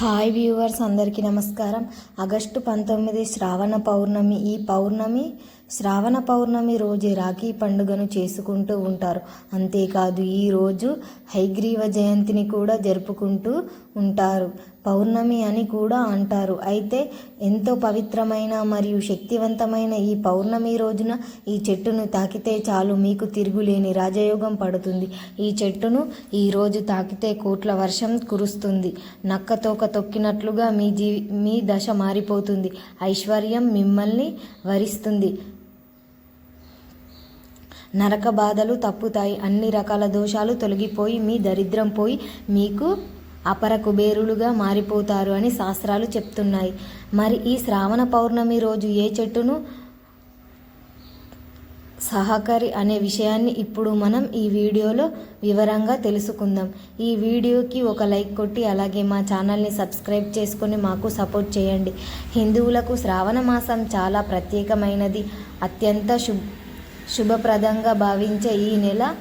Hi viewers అందరికీ నమస్కారం. August పంతొమ్మిది శ్రావణ పౌర్ణమి. ఈ పౌర్ణమి శ్రావణ పౌర్ణమి రోజే రాఖీ పండుగను చేసుకుంటూ ఉంటారు. అంతేకాదు ఈ రోజు హైగ్రీవ జయంతిని కూడా జరుపుకుంటూ ఉంటారు. పౌర్ణమి అని కూడా అంటారు. అయితే ఎంతో పవిత్రమైన మరియు శక్తివంతమైన ఈ పౌర్ణమి రోజున ఈ చెట్టును తాకితే చాలు మీకు తిరుగులేని రాజయోగం పడుతుంది. ఈ చెట్టును ఈ రోజు తాకితే కోట్ల వర్షం కురుస్తుంది. నక్క తోక తొక్కినట్లుగా మీ జీవి మీ దశ మారిపోతుంది. ఐశ్వర్యం మిమ్మల్ని వరిస్తుంది. నరక బాధలు తప్పుతాయి. అన్ని రకాల దోషాలు తొలగిపోయి మీ దరిద్రం పోయి మీకు అపర కుబేరులుగా మారిపోతారు అని శాస్త్రాలు చెప్తున్నాయి. మరి ఈ శ్రావణ పౌర్ణమి రోజు ఏ చెట్టును సహకారి అనే విషయాన్ని ఇప్పుడు మనం ఈ వీడియోలో వివరంగా తెలుసుకుందాం. ఈ వీడియోకి ఒక లైక్ కొట్టి అలాగే మా ఛానల్ని సబ్స్క్రైబ్ చేసుకొని మాకు సపోర్ట్ చేయండి. హిందువులకు శ్రావణ మాసం చాలా ప్రత్యేకమైనది. అత్యంత శుభ శుభప్రదంగా భావించే ఈ నెల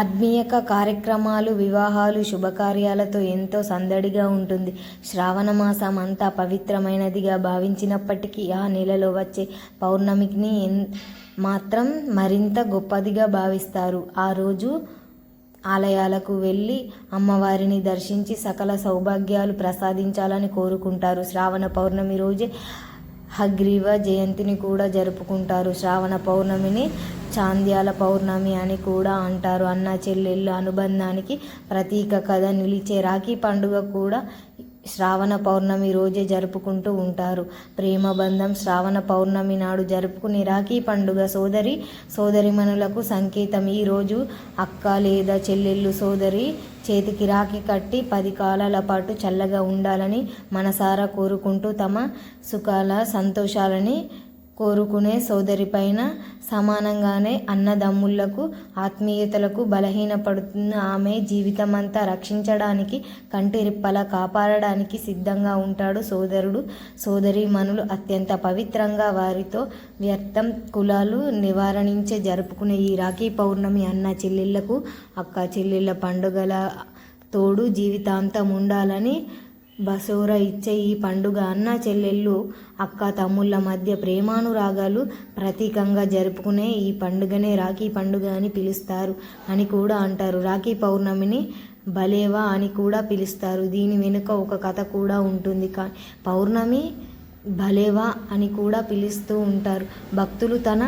ఆత్మీయక కార్యక్రమాలు వివాహాలు శుభకార్యాలతో ఎంతో సందడిగా ఉంటుంది. శ్రావణ మాసం అంతా పవిత్రమైనదిగా భావించినప్పటికీ ఆ నెలలో వచ్చే పౌర్ణమిని ఎన్ మాత్రం మరింత గొప్పదిగా భావిస్తారు. ఆ రోజు ఆలయాలకు వెళ్ళి అమ్మవారిని దర్శించి సకల సౌభాగ్యాలు ప్రసాదించాలని కోరుకుంటారు. శ్రావణ పౌర్ణమి రోజే హగ్రీవ జయంతిని కూడా జరుపుకుంటారు. శ్రావణ పౌర్ణమిని చాంద్యాల పౌర్ణమి అని కూడా అంటారు. అన్న చెల్లెళ్ళ అనుబంధానికి ప్రతీక కథ నిలిచే రాఖీ పండుగ కూడా శ్రావణ పౌర్ణమి రోజే జరుపుకుంటూ ఉంటారు. ప్రేమ బంధం శ్రావణ పౌర్ణమి నాడు జరుపుకునే రాఖీ పండుగ సోదరి సోదరిమణులకు సంకేతం. ఈరోజు అక్క లేదా చెల్లెళ్ళు సోదరి చేతికి రాఖీ కట్టి పది కాలాల పాటు చల్లగా ఉండాలని మనసారా కోరుకుంటూ తమ సుఖాల సంతోషాలని కోరుకునే సోదరిపైన సమానంగానే అన్నదమ్ముళ్ళకు ఆత్మీయతలకు బలహీనపడుతున్న ఆమె జీవితమంతా రక్షించడానికి కంటిరిప్పల కాపాడడానికి సిద్ధంగా ఉంటాడు సోదరుడు. సోదరీమణులు అత్యంత పవిత్రంగా వారితో వ్యర్థం కులాలు నివారణించే జరుపుకునే ఈ రాఖీ పౌర్ణమి అన్న చెల్లెళ్ళకు అక్క చెల్లెళ్ళ పండుగల తోడు జీవితాంతం ఉండాలని బసోర ఇచ్చే ఈ పండుగ అన్న చెల్లెళ్ళు అక్క తమ్ముళ్ళ మధ్య ప్రేమానురాగాలు ప్రతీకంగా జరుపుకునే ఈ పండుగనే రాఖీ పండుగ అని పిలుస్తారు అని కూడా అంటారు. రాఖీ పౌర్ణమిని బలేవా అని కూడా పిలుస్తారు. దీని వెనుక ఒక కథ కూడా ఉంటుంది. కా పౌర్ణమి భలేవా అని కూడా పిలుస్తూ ఉంటారు. భక్తులు తన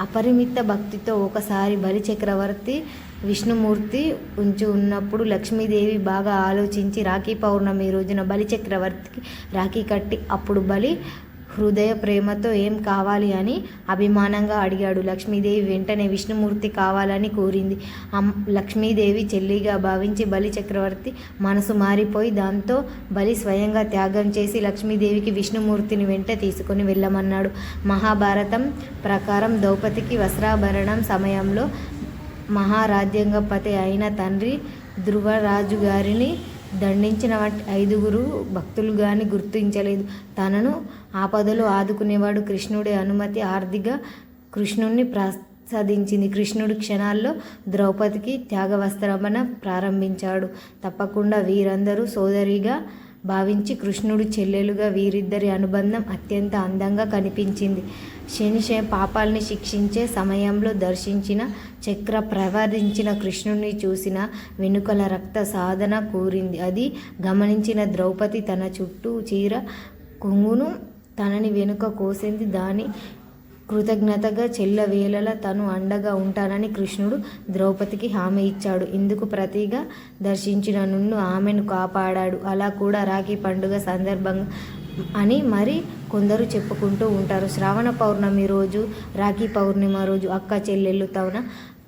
అపరిమిత భక్తితో ఒకసారి బలి చక్రవర్తి విష్ణుమూర్తి ఉంచి ఉన్నప్పుడు లక్ష్మీదేవి బాగా ఆలోచించి రాఖీ పౌర్ణమి రోజున బలి చక్రవర్తికి రాఖీ కట్టి అప్పుడు బలి హృదయ ప్రేమతో ఏం కావాలి అని అభిమానంగా అడిగాడు. లక్ష్మీదేవి వెంటనే విష్ణుమూర్తి కావాలని కోరింది. లక్ష్మీదేవి చెల్లిగా భావించి బలి చక్రవర్తి మనసు మారిపోయి దాంతో బలి స్వయంగా త్యాగం చేసి లక్ష్మీదేవికి విష్ణుమూర్తిని వెంట తీసుకొని వెళ్ళమన్నాడు. మహాభారతం ప్రకారం ద్రౌపదికి వస్త్రాభరణం సమయంలో మహారాజ్యాంగపతి అయిన తండ్రి ధ్రువరాజు గారిని దండించిన వంటి ఐదుగురు భక్తులు కానీ గుర్తించలేదు. తనను ఆపదలో ఆదుకునేవాడు కృష్ణుడి. అనుమతి ఆర్థిక కృష్ణుణ్ణి ప్రసాదించింది. కృష్ణుడు క్షణాల్లో ద్రౌపదికి త్యాగవస్త్రమణ ప్రారంభించాడు. తప్పకుండా వీరందరూ సోదరిగా భావించి కృష్ణుడు చెల్లెలుగా వీరిద్దరి అనుబంధం అత్యంత అందంగా కనిపించింది. శనిశయ పాపాల్ని శిక్షించే సమయంలో దర్శించిన చక్ర ప్రవర్తించిన కృష్ణుణ్ణి చూసిన వెనుకల రక్త సాధన కూరింది. అది గమనించిన ద్రౌపది తన చుట్టూ చీర కొంగును తనని వెనుక కోసింది. దాని కృతజ్ఞతగా చెల్లవేళలా తను అండగా ఉంటానని కృష్ణుడు ద్రౌపదికి హామీ ఇచ్చాడు. ఇందుకు ప్రతిగా దర్శించిన నున్ను ఆమెను కాపాడాడు. అలా కూడా రాఖీ పండుగ సందర్భంగా అని మరి కొందరు చెప్పుకుంటూ ఉంటారు. శ్రావణ పౌర్ణమి రోజు రాఖీ పౌర్ణిమ రోజు అక్క చెల్లెళ్ళు తవన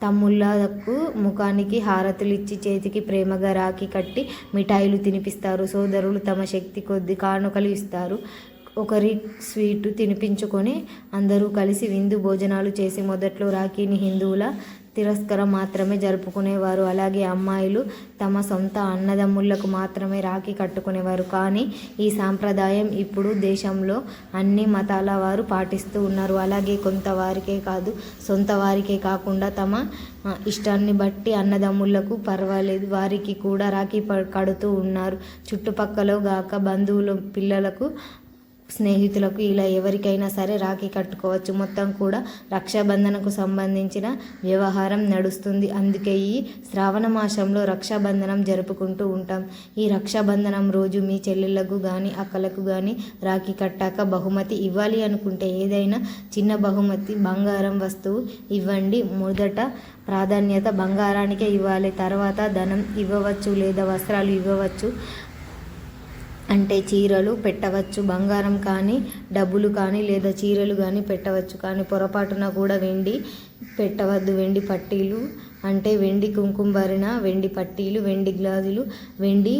తమ్ముళ్ళకు ముఖానికి హారతులు ఇచ్చి చేతికి ప్రేమగా రాఖీ కట్టి మిఠాయిలు తినిపిస్తారు. సోదరులు తమ శక్తి కొద్ది కానుకలు ఇస్తారు. ఒకరి స్వీటు తినిపించుకొని అందరూ కలిసి విందు భోజనాలు చేసి మొదట్లో రాఖీని హిందువుల తిరస్కారం మాత్రమే జరుపుకునేవారు. అలాగే అమ్మాయిలు తమ సొంత అన్నదమ్ములకు మాత్రమే రాఖీ కట్టుకునేవారు. కానీ ఈ సాంప్రదాయం ఇప్పుడు దేశంలో అన్ని మతాల వారు పాటిస్తూ ఉన్నారు. అలాగే కొంత వారికే కాదు సొంత వారికే కాకుండా తమ ఇష్టాన్ని బట్టి అన్నదమ్ములకు పర్వాలేదు. వారికి కూడా రాఖీ ప- కడుతూ ఉన్నారు. చుట్టుపక్కల గాక బంధువులు పిల్లలకు స్నేహితులకు ఇలా ఎవరికైనా సరే రాఖీ కట్టుకోవచ్చు. మొత్తం కూడా రక్షాబంధనకు సంబంధించిన వ్యవహారం నడుస్తుంది. అందుకే ఈ శ్రావణ మాసంలో రక్షాబంధనం జరుపుకుంటూ ఉంటాం. ఈ రక్షాబంధనం రోజు మీ చెల్లెళ్ళకు కానీ అక్కలకు కానీ రాఖీ కట్టాక బహుమతి ఇవ్వాలి అనుకుంటే ఏదైనా చిన్న బహుమతి బంగారం వస్తువు ఇవ్వండి. మొదట ప్రాధాన్యత బంగారానికే ఇవ్వాలి. తర్వాత ధనం ఇవ్వవచ్చు లేదా వస్త్రాలు ఇవ్వవచ్చు. అంటే చీరలు పెట్టవచ్చు బంగారం కానీ డబ్బులు కానీ లేదా చీరలు కానీ పెట్టవచ్చు. కానీ పొరపాటున కూడా వెండి పెట్టవద్దు. వెండి పట్టీలు అంటే వెండి కుంకుమరిన వెండి పట్టీలు వెండి గ్లాసులు వెండి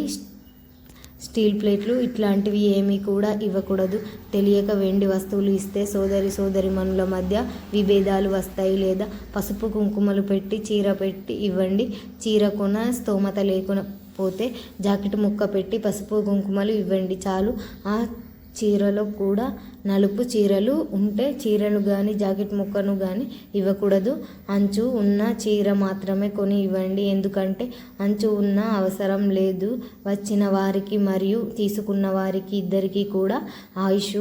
స్టీల్ ప్లేట్లు ఇట్లాంటివి ఏమీ కూడా ఇవ్వకూడదు. తెలియక వెండి వస్తువులు ఇస్తే సోదరి సోదరిమణుల మధ్య విభేదాలు వస్తాయి లేదా పసుపు కుంకుమలు పెట్టి చీర పెట్టి ఇవ్వండి. చీర కొన స్తోమత లేకుండా పోతే జాకెట్ ముక్క పెట్టి పసుపు కుంకుమలు ఇవ్వండి చాలు. ఆ చీరలో కూడా నలుపు చీరలు ఉంటే చీరను కానీ జాకెట్ ముక్కను కానీ ఇవ్వకూడదు. అంచు ఉన్న చీర మాత్రమే కొని ఇవ్వండి. ఎందుకంటే అంచు ఉన్న అవసరం లేదు. వచ్చిన వారికి మరియు తీసుకున్న వారికి ఇద్దరికీ కూడా ఆయుష్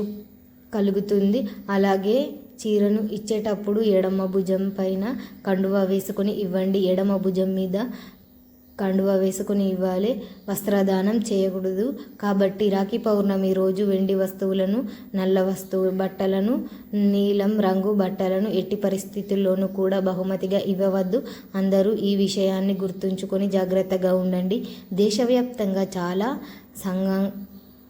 కలుగుతుంది. అలాగే చీరను ఇచ్చేటప్పుడు ఎడమ భుజం పైన కండువా వేసుకొని ఇవ్వండి. ఎడమ భుజం మీద కండువా వేసుకుని ఇవ్వాలి. వస్త్రదానం చేయకూడదు. కాబట్టి రాఖీ పౌర్ణమి రోజు వెండి వస్తువులను నల్ల వస్తువు బట్టలను నీలం రంగు బట్టలను ఎట్టి పరిస్థితుల్లోనూ కూడా బహుమతిగా ఇవ్వవద్దు. అందరూ ఈ విషయాన్ని గుర్తుంచుకొని జాగ్రత్తగా ఉండండి. దేశవ్యాప్తంగా చాలా సంఘం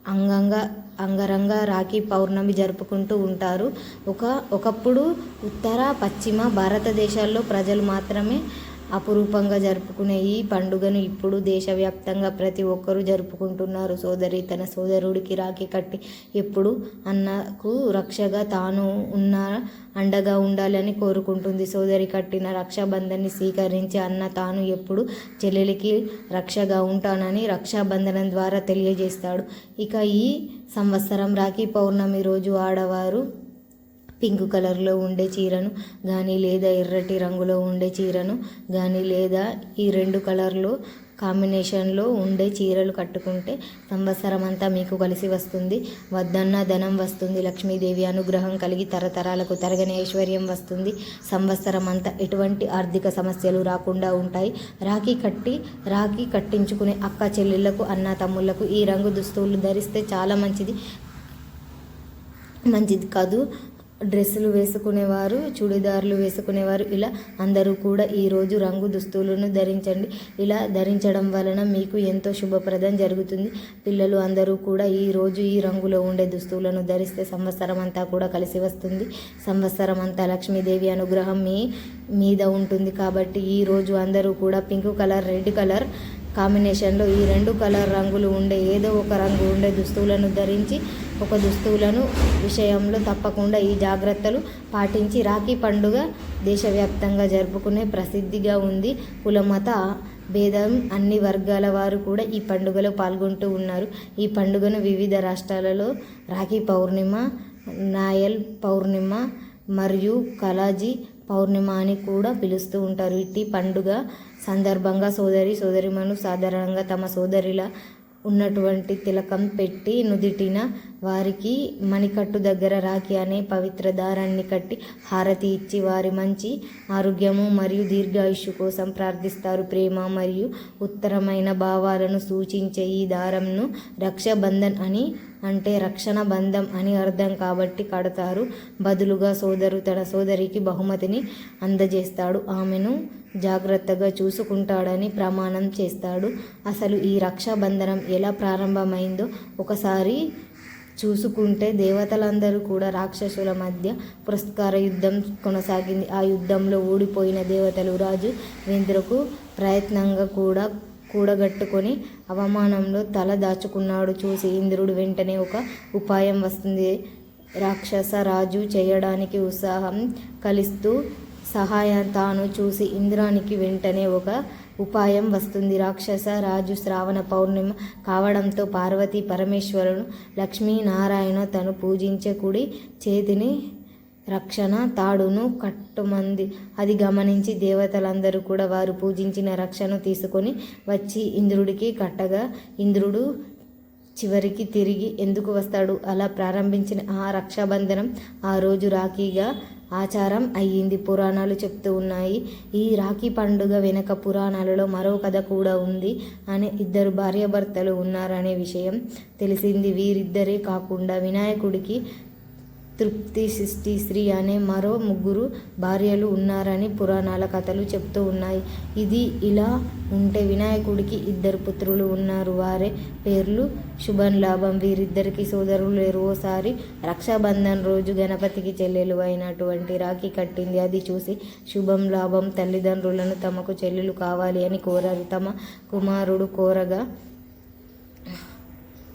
అంగంగా అంగరంగ రాఖీ పౌర్ణమి జరుపుకుంటూ ఉంటారు. ఒక ఒకప్పుడు ఉత్తర పశ్చిమ భారతదేశాల్లో ప్రజలు మాత్రమే అపురూపంగా జరుపుకునే ఈ పండుగను ఇప్పుడు దేశవ్యాప్తంగా ప్రతి ఒక్కరూ జరుపుకుంటున్నారు. సోదరి తన సోదరుడికి రాఖీ కట్టి ఎప్పుడు అన్నకు రక్షగా తాను ఉన్న అండగా ఉండాలని కోరుకుంటుంది. సోదరి కట్టిన రక్షాబంధన్ని స్వీకరించి అన్న తాను ఎప్పుడు చెల్లెలికి రక్షగా ఉంటానని రక్షాబంధనం ద్వారా తెలియజేస్తాడు. ఇక ఈ సంవత్సరం రాఖీ పౌర్ణమి రోజు ఆడవారు పింక్ కలర్లో ఉండే చీరను కానీ లేదా ఎర్రటి రంగులో ఉండే చీరను కానీ లేదా ఈ రెండు కలర్లో కాంబినేషన్లో ఉండే చీరలు కట్టుకుంటే సంవత్సరం అంతా మీకు కలిసి వస్తుంది. వద్దన్న ధనం వస్తుంది. లక్ష్మీదేవి అనుగ్రహం కలిగి తరతరాలకు తరగని ఐశ్వర్యం వస్తుంది. సంవత్సరం అంతా ఎటువంటి ఆర్థిక సమస్యలు రాకుండా ఉంటాయి. రాఖీ కట్టి రాఖీ కట్టించుకునే అక్క చెల్లెళ్ళకు అన్న తమ్ముళ్ళకు ఈ రంగు దుస్తువులు ధరిస్తే చాలా మంచిది. మంచిది కాదు. డ్రెస్సులు వేసుకునేవారు చుడిదార్లు వేసుకునేవారు. ఇలా అందరూ కూడా ఈరోజు రంగు దుస్తువులను ధరించండి. ఇలా ధరించడం వలన మీకు ఎంతో శుభప్రదం జరుగుతుంది. పిల్లలు అందరూ కూడా ఈ రోజు ఈ రంగులో ఉండే దుస్తువులను ధరిస్తే సంవత్సరం అంతా కూడా కలిసి వస్తుంది. సంవత్సరం అంతా లక్ష్మీదేవి అనుగ్రహం మీ మీద ఉంటుంది కాబట్టి ఈ రోజు అందరూ కూడా పింక్ కలర్ రెడ్ కలర్ కాంబినేషన్లో ఈ రెండు కలర్ రంగులు ఉండే ఏదో ఒక రంగు ఉండే దుస్తువులను ధరించి ఒక దుస్తువులను విషయంలో తప్పకుండా ఈ జాగ్రత్తలు పాటించి రాఖీ పండుగ దేశవ్యాప్తంగా జరుపుకునే ప్రసిద్ధిగా ఉంది. కులమత భేదం అన్ని వర్గాల వారు కూడా ఈ పండుగలో పాల్గొంటూ ఉన్నారు. ఈ పండుగను వివిధ రాష్ట్రాలలో రాఖీ పౌర్ణిమ నాయల్ పౌర్ణిమ మరియు కలాజీ పౌర్ణిమ అని కూడా పిలుస్తూ ఉంటారు. ఇట్టి పండుగ సందర్భంగా సోదరి సోదరిమను సాధారణంగా తమ సోదరిల ఉన్నటువంటి తిలకం పెట్టి నుదిటిన వారికి మణికట్టు దగ్గర రాఖీ అనే పవిత్ర దారాన్ని కట్టి హారతి ఇచ్చి వారి మంచి ఆరోగ్యము మరియు దీర్ఘాయుష్యు కోసం ప్రార్థిస్తారు. ప్రేమ మరియు ఉత్తరమైన భావాలను సూచించే ఈ దారంను రక్షాబంధన్ అని అంటే రక్షణ బంధం అని అర్థం కాబట్టి కడతారు. బదులుగా సోదరు తన సోదరికి బహుమతిని అందజేస్తాడు. ఆమెను జాగ్రత్తగా చూసుకుంటాడని ప్రమాణం చేస్తాడు. అసలు ఈ రక్షాబంధనం ఎలా ప్రారంభమైందో ఒకసారి చూసుకుంటే దేవతలందరూ కూడా రాక్షసుల మధ్య పురస్కార యుద్ధం కొనసాగింది. ఆ యుద్ధంలో ఓడిపోయిన దేవతలు రాజు వేంద్రకు ప్రయత్నంగా కూడా కూడగట్టుకొని అవమానంలో తల దాచుకున్నాడు. చూసి ఇంద్రుడు వెంటనే ఒక ఉపాయం వస్తుంది. రాక్షస రాజు చేయడానికి ఉత్సాహం కలిస్తూ సహాయం తాను చూసి ఇంద్రానికి వెంటనే ఒక ఉపాయం వస్తుంది. రాక్షస రాజు శ్రావణ పౌర్ణిమ కావడంతో పార్వతీ పరమేశ్వరుడు లక్ష్మీనారాయణ తను పూజించే కుడి చేతిని రక్షణ తాడును కట్టుమంది. అది గమనించి దేవతలందరూ కూడా వారు పూజించిన రక్షను తీసుకొని వచ్చి ఇంద్రుడికి కట్టగా ఇంద్రుడు చివరికి తిరిగి ఎందుకు వస్తాడు? అలా ప్రారంభించిన ఆ రక్షాబంధనం ఆ రోజు రాఖీగా ఆచారం అయ్యింది. పురాణాలు చెప్తూ ఉన్నాయి. ఈ రాఖీ పండుగ వెనక పురాణాలలో మరో కథ కూడా ఉంది. అని ఇద్దరు భార్యాభర్తలు ఉన్నారనే విషయం తెలిసింది. వీరిద్దరే కాకుండా వినాయకుడికి తృప్తి సృష్టి శ్రీ అనే మరో ముగ్గురు భార్యలు ఉన్నారని పురాణాల కథలు చెప్తూ ఉన్నాయి. ఇది ఇలా ఉంటే వినాయకుడికి ఇద్దరు పుత్రులు ఉన్నారు. వారే పేర్లు శుభన్ లాభం. వీరిద్దరికి సోదరులు లేరు. ఓసారి రక్షాబంధన్ రోజు గణపతికి చెల్లెలు అయినటువంటి రాఖీ కట్టింది. అది చూసి శుభం లాభం తల్లిదండ్రులను తమకు చెల్లెలు కావాలి అని కోరారు. తమ కుమారుడు కోరగా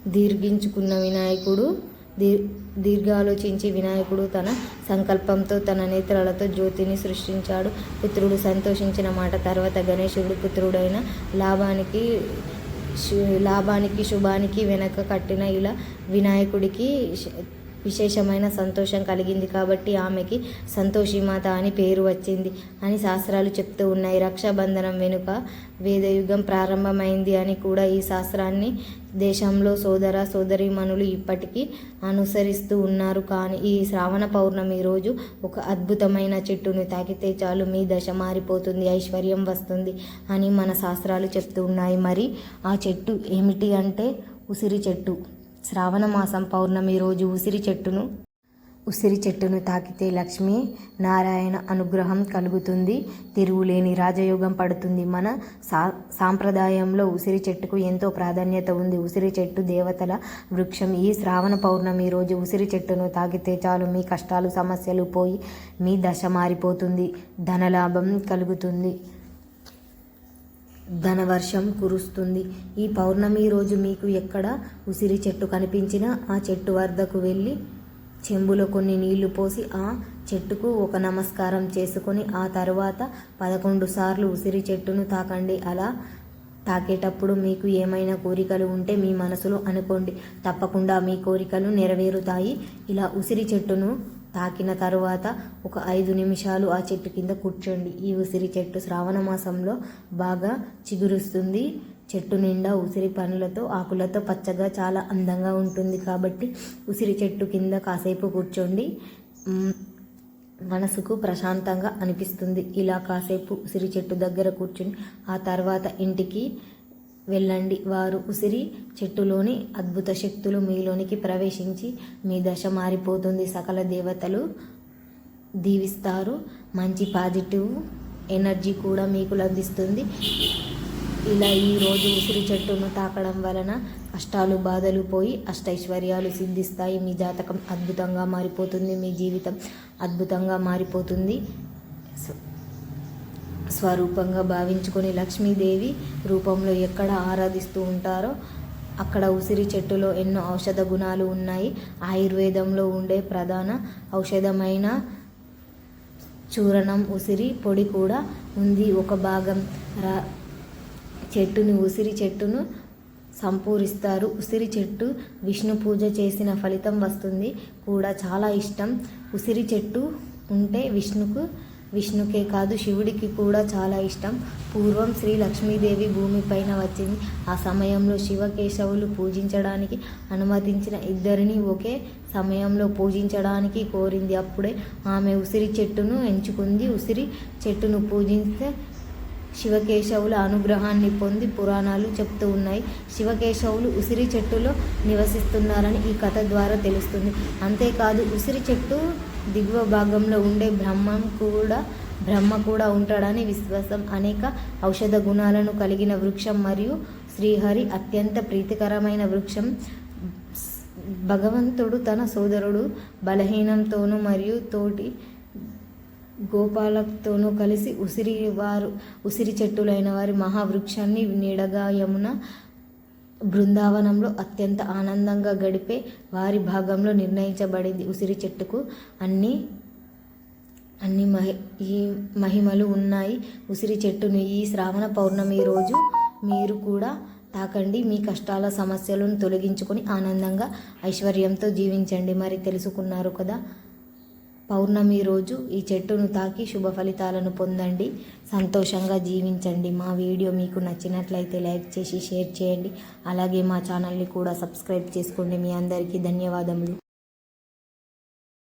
దీర్ఘించుకున్న వినాయకుడు దీర్ దీర్ఘాలోచించి వినాయకుడు తన సంకల్పంతో తన నేత్రాలతో జ్యోతిని సృష్టించాడు. పుత్రుడు సంతోషించిన మాట తర్వాత గణేశుడు పుత్రుడైన లాభానికి లాభానికి శుభానికి వెనక కట్టిన ఇలా వినాయకుడికి విశేషమైన సంతోషం కలిగింది. కాబట్టి ఆమెకి సంతోషిమాత అని పేరు వచ్చింది అని శాస్త్రాలు చెప్తూ ఉన్నాయి. రక్షాబంధనం వెనుక వేదయుగం ప్రారంభమైంది అని కూడా ఈ శాస్త్రాన్ని దేశంలో సోదర సోదరీమణులు ఇప్పటికీ అనుసరిస్తూ ఉన్నారు. కానీ ఈ శ్రావణ పౌర్ణమి రోజు ఒక అద్భుతమైన చెట్టును తాకితే చాలు మీ దశ మారిపోతుంది ఐశ్వర్యం వస్తుంది అని మన శాస్త్రాలు చెప్తూ ఉన్నాయి. మరి ఆ చెట్టు ఏమిటి అంటే ఉసిరి చెట్టు. శ్రావణ మాసం పౌర్ణమి రోజు ఉసిరి చెట్టును ఉసిరి చెట్టును తాకితే లక్ష్మీ నారాయణ అనుగ్రహం కలుగుతుంది. తిరుగులేని రాజయోగం పడుతుంది. మన సా సాంప్రదాయంలో ఉసిరి చెట్టుకు ఎంతో ప్రాధాన్యత ఉంది. ఉసిరి చెట్టు దేవతల వృక్షం. ఈ శ్రావణ పౌర్ణమి రోజు ఉసిరి చెట్టును తాకితే చాలు. మీ కష్టాలు సమస్యలు పోయి మీ దశ మారిపోతుంది. ధనలాభం కలుగుతుంది. ధనవర్షం కురుస్తుంది. ఈ పౌర్ణమి రోజు మీకు ఎక్కడ ఉసిరి చెట్టు కనిపించినా ఆ చెట్టు వద్దకు వెళ్ళి చెంబులో కొన్ని నీళ్ళు పోసి ఆ చెట్టుకు ఒక నమస్కారం చేసుకొని ఆ తర్వాత పదకొండు సార్లు ఉసిరి చెట్టును తాకండి. అలా తాకేటప్పుడు మీకు ఏమైనా కోరికలు ఉంటే మీ మనసులో అనుకోండి. తప్పకుండా మీ కోరికలు నెరవేరుతాయి. ఇలా ఉసిరి చెట్టును తాకిన తరువాత ఒక ఐదు నిమిషాలు ఆ చెట్టు కింద కూర్చోండి. ఈ ఉసిరి చెట్టు శ్రావణ మాసంలో బాగా చిగురుస్తుంది. చెట్టు నిండా ఉసిరి పండ్లతో ఆకులతో పచ్చగా చాలా అందంగా ఉంటుంది కాబట్టి ఉసిరి చెట్టు కింద కాసేపు కూర్చోండి. మనసుకు ప్రశాంతంగా అనిపిస్తుంది. ఇలా కాసేపు ఉసిరి చెట్టు దగ్గర కూర్చుని ఆ తర్వాత ఇంటికి వెళ్ళండి. వారు ఉసిరి చెట్టులోని అద్భుత శక్తులు మీలోనికి ప్రవేశించి మీ దశ మారిపోతుంది. సకల దేవతలు దీవిస్తారు. మంచి పాజిటివ్ ఎనర్జీ కూడా మీకు లభిస్తుంది ఇలా ఈరోజు ఉసిరి చెట్టును తాకడం వలన కష్టాలు బాధలు పోయి అష్టైశ్వర్యాలు సిద్ధిస్తాయి. మీ జాతకం అద్భుతంగా మారిపోతుంది. మీ జీవితం అద్భుతంగా మారిపోతుంది. స్వరూపంగా భావించుకొని లక్ష్మీదేవి రూపంలో ఎక్కడ ఆరాధిస్తూ ఉంటారో అక్కడ ఉసిరి చెట్టులో ఎన్నో ఔషధ గుణాలు ఉన్నాయి. ఆయుర్వేదంలో ఉండే ప్రధాన ఔషధమైన చూరణం ఉసిరి పొడి కూడా ఉంది. ఒక భాగం రా చెట్టుని ఉసిరి చెట్టును సంపూరిస్తారు. ఉసిరి చెట్టు విష్ణు పూజ చేసిన ఫలితం వస్తుంది కూడా చాలా ఇష్టం. ఉసిరి చెట్టు ఉంటే విష్ణుకు విష్ణుకే కాదు శివుడికి కూడా చాలా ఇష్టం. పూర్వం శ్రీ లక్ష్మీదేవి భూమిపైన వచ్చింది. ఆ సమయంలో శివకేశవులు పూజించడానికి అనుమతించిన ఇద్దరిని ఒకే సమయంలో పూజించడానికి కోరింది. అప్పుడే ఆమె ఉసిరి చెట్టును ఎంచుకుంది. ఉసిరి చెట్టును పూజిస్తే శివకేశవుల అనుగ్రహాన్ని పొంది పురాణాలు చెప్తూ ఉన్నాయి. శివకేశవులు ఉసిరి చెట్టులో నివసిస్తున్నారని ఈ కథ ద్వారా తెలుస్తుంది. అంతేకాదు ఉసిరి చెట్టు దిగువ భాగంలో ఉండే బ్రహ్మం కూడా బ్రహ్మ కూడా ఉంటాడని విశ్వాసం. అనేక ఔషధ గుణాలను కలిగిన వృక్షం మరియు శ్రీహరి అత్యంత ప్రీతికరమైన వృక్షం. భగవంతుడు తన సోదరుడు బలహీనంతోనూ మరియు తోటి గోపాలతోనూ కలిసి ఉసిరి వారు ఉసిరి చెట్టులైన వారి మహావృక్షాన్ని నీడగా యమున బృందావనంలో అత్యంత ఆనందంగా గడిపే వారి భాగంలో నిర్ణయించబడింది. ఉసిరి చెట్టుకు అన్ని అన్ని మహి ఈ మహిమలు ఉన్నాయి. ఉసిరి చెట్టును ఈ శ్రావణ పౌర్ణమి రోజు మీరు కూడా తాకండి. మీ కష్టాల సమస్యలను తొలగించుకొని ఆనందంగా ఐశ్వర్యంతో జీవించండి. మరి తెలుసుకున్నారు కదా? పౌర్ణమి రోజు ఈ చెట్టును తాకి శుభ ఫలితాలను పొందండి. సంతోషంగా జీవించండి. మా వీడియో మీకు నచ్చినట్లయితే లైక్ చేసి షేర్ చేయండి. అలాగే మా ఛానల్ని కూడా సబ్స్క్రైబ్ చేసుకోండి. మీ అందరికీ ధన్యవాదములు.